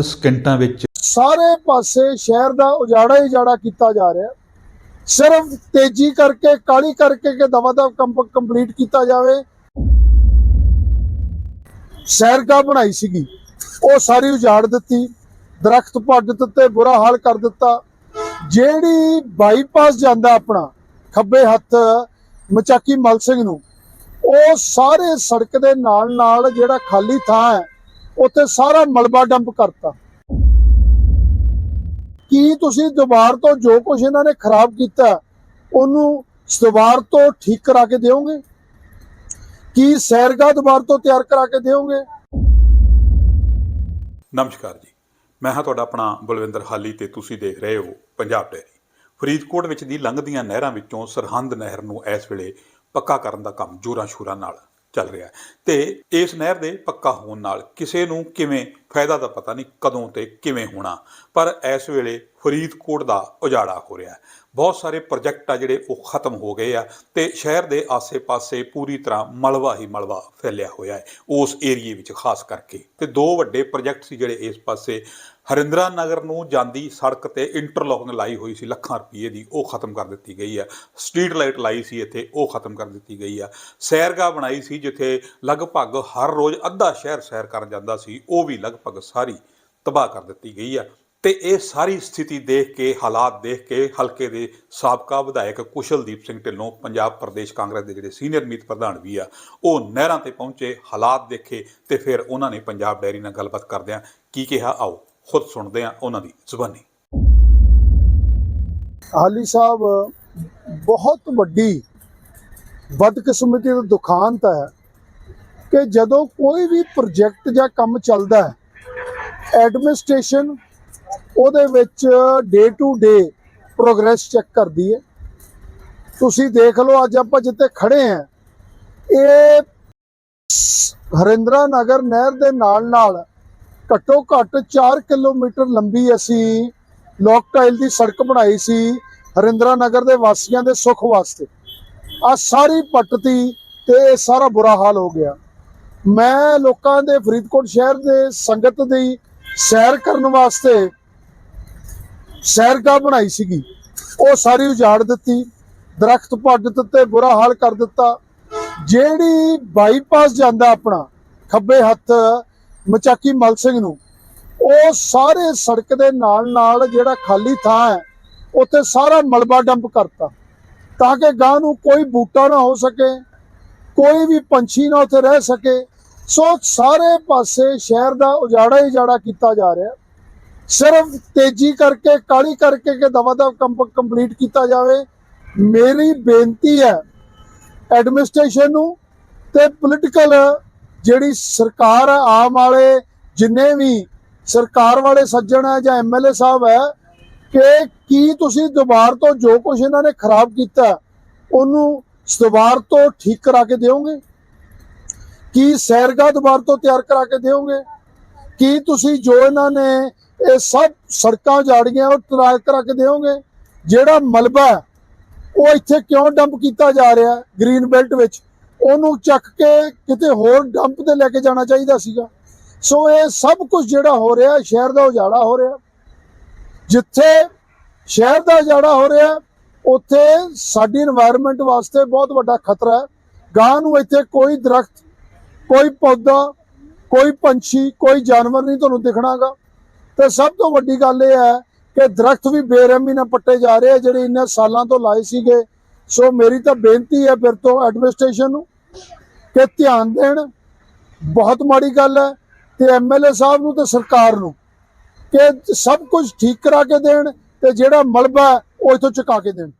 ਸਕਿੰਟਾਂ ਵਿੱਚ ਸਾਰੇ ਪਾਸੇ ਸ਼ਹਿਰ ਦਾ ਉਜਾੜਾ ਹੀ ਉਜਾੜਾ ਕੀਤਾ ਜਾ ਰਿਹਾ। ਸਿਰਫ ਤੇਜ਼ੀ ਕਰਕੇ ਕਾਲੀ ਕਰਕੇ ਕਿ ਦਵਾ ਕੰਪਲੀਟ ਕੀਤਾ ਜਾਵੇ। ਸੈਰਗਾ ਬਣਾਈ ਸੀਗੀ। ਉਹ ਸਾਰੀ ਉਜਾੜ ਦਿੱਤੀ। ਦਰਖਤ ਪੱਟ ਦਿੱਤੇ, ਬੁਰਾ ਹਾਲ ਕਰ ਦਿੱਤਾ। ਜਿਹੜੀ ਬਾਈਪਾਸ ਜਾਂਦਾ ਆਪਣਾ, ਖੱਬੇ ਹੱਥ ਮਚਾਕੀ ਮਲ ਸਿੰਘ ਨੂੰ, ਉਹ ਸਾਰੇ ਸੜਕ ਦੇ ਨਾਲ ਨਾਲ ਜਿਹੜਾ ਖਾਲੀ ਥਾਂ ਹੈ ਉੱਥੇ ਸਾਰਾ ਮਲਬਾ ਡੰਪ ਕਰਤਾ। ਕੀ ਤੁਸੀਂ ਦੁਬਾਰ ਤੋਂ ਜੋ ਕੁਝ ਇਹਨਾਂ ਨੇ ਖਰਾਬ ਕੀਤਾ, ਉਹਨੂੰ ਦੁਬਾਰ ਤੋਂ ਠੀਕ ਕਰਾ ਕੇ ਦਿਓਗੇ? ਕੀ ਸੈਰਗਾ ਦੁਬਾਰ ਤੋਂ ਤਿਆਰ ਕਰਾ ਕੇ ਦਿਓਗੇ? ਨਮਸਕਾਰ ਜੀ। ਮੈਂ ਹਾਂ ਤੁਹਾਡਾ ਆਪਣਾ ਬਲਵਿੰਦਰ ਹਾਲੀ ਤੇ ਤੁਸੀਂ ਦੇਖ ਰਹੇ ਹੋ ਪੰਜਾਬ ਡੈਰੀ ਫਰੀਦਕੋਟ ਵਿੱਚ ਦੀ ਲੰਘਦੀਆਂ ਨਹਿਰਾਂ ਵਿੱਚੋਂ ਸਰਹੰਦ ਨਹਿਰ ਨੂੰ ਇਸ ਵੇਲੇ ਪੱਕਾ ਕਰਨ ਦਾ ਕੰਮ ਜੋਰਾਂ ਸ਼ੋਰਾਂ ਨਾਲ। ਚੱਲ ਰਿਹਾ ਤੇ ਇਸ ਨਹਿਰ ਦੇ ਪੱਕਾ ਹੋਣ ਨਾਲ ਕਿਸੇ ਨੂੰ ਕਿਵੇਂ ਫਾਇਦਾ ਦਾ ਪਤਾ ਨਹੀਂ ਕਦੋਂ ਤੇ ਕਿਵੇਂ ਹੋਣਾ। ਪਰ ਇਸ ਵੇਲੇ ਫਰੀਦਕੋਟ ਦਾ ਉਜਾੜਾ ਹੋ ਰਿਹਾ ਬਹੁਤ ਸਾਰੇ ਪ੍ਰੋਜੈਕਟ ਆ ਜਿਹੜੇ ਉਹ ਖਤਮ ਹੋ ਗਏ ਆ ਤੇ ਸ਼ਹਿਰ ਦੇ ਆਸੇ-ਪਾਸੇ ਪੂਰੀ ਤਰ੍ਹਾਂ ਮਲਵਾ ਹੀ ਮਲਵਾ ਫੈਲਿਆ ਹੋਇਆ ਹੈ, ਉਸ ਏਰੀਏ ਵਿੱਚ ਖਾਸ ਕਰਕੇ। ਤੇ ਦੋ ਵੱਡੇ ਪ੍ਰੋਜੈਕਟ ਸੀ ਜਿਹੜੇ ਇਸ ਪਾਸੇ ਹਰਿੰਦਰਾ ਨਗਰ ਨੂੰ ਜਾਂਦੀ ਸੜਕ ਤੇ ਇੰਟਰਲੋਕਿੰਗ ਲਾਈ ਹੋਈ ਸੀ, ਲੱਖਾਂ ਰੁਪਏ ਦੀ, ਉਹ ਖਤਮ ਕਰ ਦਿੱਤੀ ਗਈ ਆ। ਸਟਰੀਟ ਲਾਈਟ ਲਾਈ ਸੀ ਇੱਥੇ, ਉਹ ਖਤਮ ਕਰ ਦਿੱਤੀ ਗਈ ਆ। ਸੈਰਗਾ ਬਣਾਈ ਸੀ ਜਿੱਥੇ ਲਗਭਗ ਹਰ ਰੋਜ਼ ਅੱਧਾ ਸ਼ਹਿਰ ਸੈਰ ਕਰਨ ਜਾਂਦਾ ਸੀ, ਉਹ ਵੀ ਲਗਭਗ ਸਾਰੀ ਤਬਾਹ ਕਰ ਦਿੱਤੀ ਗਈ ਆ। ਤੇ ਇਹ ਸਾਰੀ ਸਥਿਤੀ ਦੇਖ ਕੇ, ਹਾਲਾਤ ਦੇਖ ਕੇ ਹਲਕੇ ਦੇ ਸਾਬਕਾ ਵਿਧਾਇਕ ਕੁਸ਼ਲਦੀਪ ਸਿੰਘ ਢਿੱਲੋਂ ਪੰਜਾਬ ਪ੍ਰਦੇਸ਼ ਕਾਂਗਰਸ ਦੇ ਜਿਹੜੇ ਸੀਨੀਅਰ ਮੀਤ ਪ੍ਰਧਾਨ ਵੀ ਆ, ਉਹ ਨਹਿਰਾਂ ਤੇ ਪਹੁੰਚੇ, ਹਾਲਾਤ ਦੇਖੇ ਤੇ ਫਿਰ ਉਹਨਾਂ ਨੇ ਪੰਜਾਬ ਡੈਰੀ ਨਾਲ ਗੱਲਬਾਤ ਕਰਦਿਆਂ ਕੀ ਕਿਹਾ? ਆਓ, ਖੁਦ ਸੁਣਦੇ ਆ ਉਹਨਾਂ ਦੀ ਜ਼ੁਬਾਨੀ। ਹਾਲੀ ਸਾਹਿਬ, ਬਹੁਤ ਵੱਡੀ ਬਦਕਿਸਮਤੀ ਦਾ ਦੁਖਾਂਤ ਹੈ ਕਿ ਜਦੋਂ ਕੋਈ ਵੀ ਪ੍ਰੋਜੈਕਟ ਜਾਂ ਕੰਮ ਚੱਲਦਾ ਹੈ, ਐਡਮਿਨਿਸਟ੍ਰੇਸ਼ਨ ਉਹਦੇ ਵਿੱਚ day to day progress check ਕਰਦੀ ਹੈ। ਤੁਸੀਂ ਦੇਖ ਲਓ, ਅੱਜ ਆਪਾਂ ਜਿੱਥੇ ਖੜੇ ਆ ਇਹ ਹਰਿੰਦਰਾ ਨਗਰ ਨਹਿਰ ਦੇ ਨਾਲ ਨਾਲ ਘੱਟੋ ਘੱਟ 4 ਕਿਲੋਮੀਟਰ ਲੰਬੀ ਅਸੀਂ ਲੋਕ ਟਾਈਲ ਦੀ ਸੜਕ ਬਣਾਈ ਸੀ ਹਰਿੰਦਰਾ ਨਗਰ ਦੇ ਵਾਸੀਆਂ ਦੇ ਸੁੱਖ ਵਾਸਤੇ। ਆ ਸਾਰੀ ਪੱਟਤੀ ਤੇ ਇਹ ਸਾਰਾ ਬੁਰਾ ਹਾਲ ਹੋ ਗਿਆ। ਮੈਂ ਲੋਕਾਂ ਦੇ ਫਰੀਦਕੋਟ ਸ਼ਹਿਰ ਦੇ ਸੰਗਤ ਦੀ ਸੈਰ ਕਰਨ ਵਾਸਤੇ ਸੈਰਗਾ ਬਣਾਈ ਸੀਗੀ। ਉਹ ਸਾਰੀ ਉਜਾੜ ਦਿੱਤੀ, ਦਰਖਤ ਪੱਟ ਦਿੱਤੇ, ਬੁਰਾ ਹਾਲ ਕਰ ਦਿੱਤਾ। ਜਿਹੜੀ ਬਾਈਪਾਸ ਜਾਂਦਾ ਆਪਣਾ, ਖੱਬੇ ਹੱਥ ਮਚਾਕੀ ਮਲ ਸਿੰਘ ਨੂੰ, ਉਹ ਸਾਰੇ ਸੜਕ ਦੇ ਨਾਲ ਨਾਲ ਜਿਹੜਾ ਖਾਲੀ ਥਾਂ ਹੈ, ਉੱਥੇ ਸਾਰਾ ਮਲਬਾ ਡੰਪ ਕਰਤਾ। ਤਾਂ ਕਿ ਗਾਂ ਨੂੰ ਕੋਈ ਬੂਟਾ ਨਾ ਹੋ ਸਕੇ, ਕੋਈ ਵੀ ਪੰਛੀ ਨਾ ਉੱਥੇ ਰਹਿ ਸਕੇ। ਸੋ ਸਾਰੇ ਪਾਸੇ ਸ਼ਹਿਰ ਦਾ ਉਜਾੜਾ ਹੀ ਉਜਾੜਾ ਕੀਤਾ ਜਾ ਰਿਹਾ। ਸਿਰਫ ਤੇਜ਼ੀ ਕਰਕੇ ਕਾਲੀ ਕਰਕੇ ਕਿ ਦਵਾ ਦਵ ਕੰਪਲੀਟ ਕੀਤਾ ਜਾਵੇ, ਮੇਰੀ ਬੇਨਤੀ ਹੈ ਐਡਮਿਨਿਸਟ੍ਰੇਸ਼ਨ ਨੂੰ ਤੇ ਪੋਲੀਟੀਕਲ ਜਿਹੜੀ ਸਰਕਾਰ ਹੈ ਆਮ ਵਾਲੇ ਜਿੰਨੇ ਵੀ ਸਰਕਾਰ ਵਾਲੇ ਸੱਜਣ ਹੈ ਜਾਂ ਐਮਐਲਏ ਸਾਹਿਬ ਹੈ ਕਿ ਕੀ ਤੁਸੀਂ ਦੁਬਾਰ ਤੋਂ ਜੋ ਕੁਝ ਇਹਨਾਂ ਨੇ ਖਰਾਬ ਕੀਤਾ, ਉਹਨੂੰ ਦੁਬਾਰ ਤੋਂ ਠੀਕ ਕਰਾ ਕੇ ਦਿਓਗੇ? ਕੀ ਸੈਰਗਾ ਦੁਬਾਰ ਤੋਂ ਤਿਆਰ ਕਰਾ ਕੇ ਦਿਓਗੇ? ਕੀ ਤੁਸੀਂ ਜੋ ਇਹਨਾਂ ਨੇ ਇਹ ਸਭ ਸੜਕਾਂ ਜਾੜੀਆਂ ਉਹ ਟਰੱਕ ਕੇ ਦੇਵੋਗੇ ਜਿਹੜਾ ਮਲਬਾ ਉਹ ਇੱਥੇ ਕਿਉਂ ਡੰਪ ਕੀਤਾ ਜਾ ਰਿਹਾ ਗ੍ਰੀਨ ਬੈਲਟ ਵਿੱਚ? ਉਹਨੂੰ ਚੱਕ ਕੇ ਕਿਤੇ ਹੋਰ ਡੰਪ ਤੇ ਲੈ ਕੇ ਜਾਣਾ ਚਾਹੀਦਾ ਸੀਗਾ। ਸੋ ਇਹ ਸਭ ਕੁਝ ਜਿਹੜਾ ਹੋ ਰਿਹਾ ਸ਼ਹਿਰ ਦਾ ਉਜਾੜਾ ਹੋ ਰਿਹਾ ਜਿੱਥੇ ਸ਼ਹਿਰ ਦਾ ਉਜਾੜਾ ਹੋ ਰਿਹਾ ਉੱਥੇ ਸਾਡੀ এনवायरमेंट ਵਾਸਤੇ ਬਹੁਤ ਵੱਡਾ ਖਤਰਾ ਹੈ। ਗਾਂ ਨੂੰ ਇੱਥੇ ਕੋਈ ਦਰਖਤ, ਕੋਈ ਪੌਦਾ, ਕੋਈ ਪੰਛੀ, ਕੋਈ ਜਾਨਵਰ ਨਹੀਂ ਤੁਹਾਨੂੰ ਦਿਖਣਾਗਾ। ਤੇ ਸਭ ਤੋਂ ਵੱਡੀ ਗੱਲ ਇਹ ਹੈ ਕਿ ਦਰਖਤ ਵੀ ਬੇਰਹਿਮੀ ਨਾਲ ਪੱਟੇ ਜਾ ਰਹੇ ਆ, ਜਿਹੜੇ ਇੰਨੇ ਸਾਲਾਂ ਤੋਂ ਲਾਏ ਸੀਗੇ। ਸੋ ਮੇਰੀ ਤਾਂ ਬੇਨਤੀ ਹੈ ਫਿਰ ਤੋਂ ਐਡਮਿਨਿਸਟ੍ਰੇਸ਼ਨ ਨੂੰ ਕਿ ਧਿਆਨ ਦੇਣ। ਬਹੁਤ ਮਾੜੀ ਗੱਲ ਹੈ ਤੇ ਐਮਐਲਏ ਸਾਹਿਬ ਨੂੰ ਤੇ ਸਰਕਾਰ ਨੂੰ ਕਿ ਸਭ ਕੁਝ ਠੀਕ ਕਰਾ ਕੇ ਦੇਣ ਤੇ ਜਿਹੜਾ ਮਲਬਾ ਉਹ ਇਥੋਂ ਚੁਕਾ ਕੇ ਦੇਣ।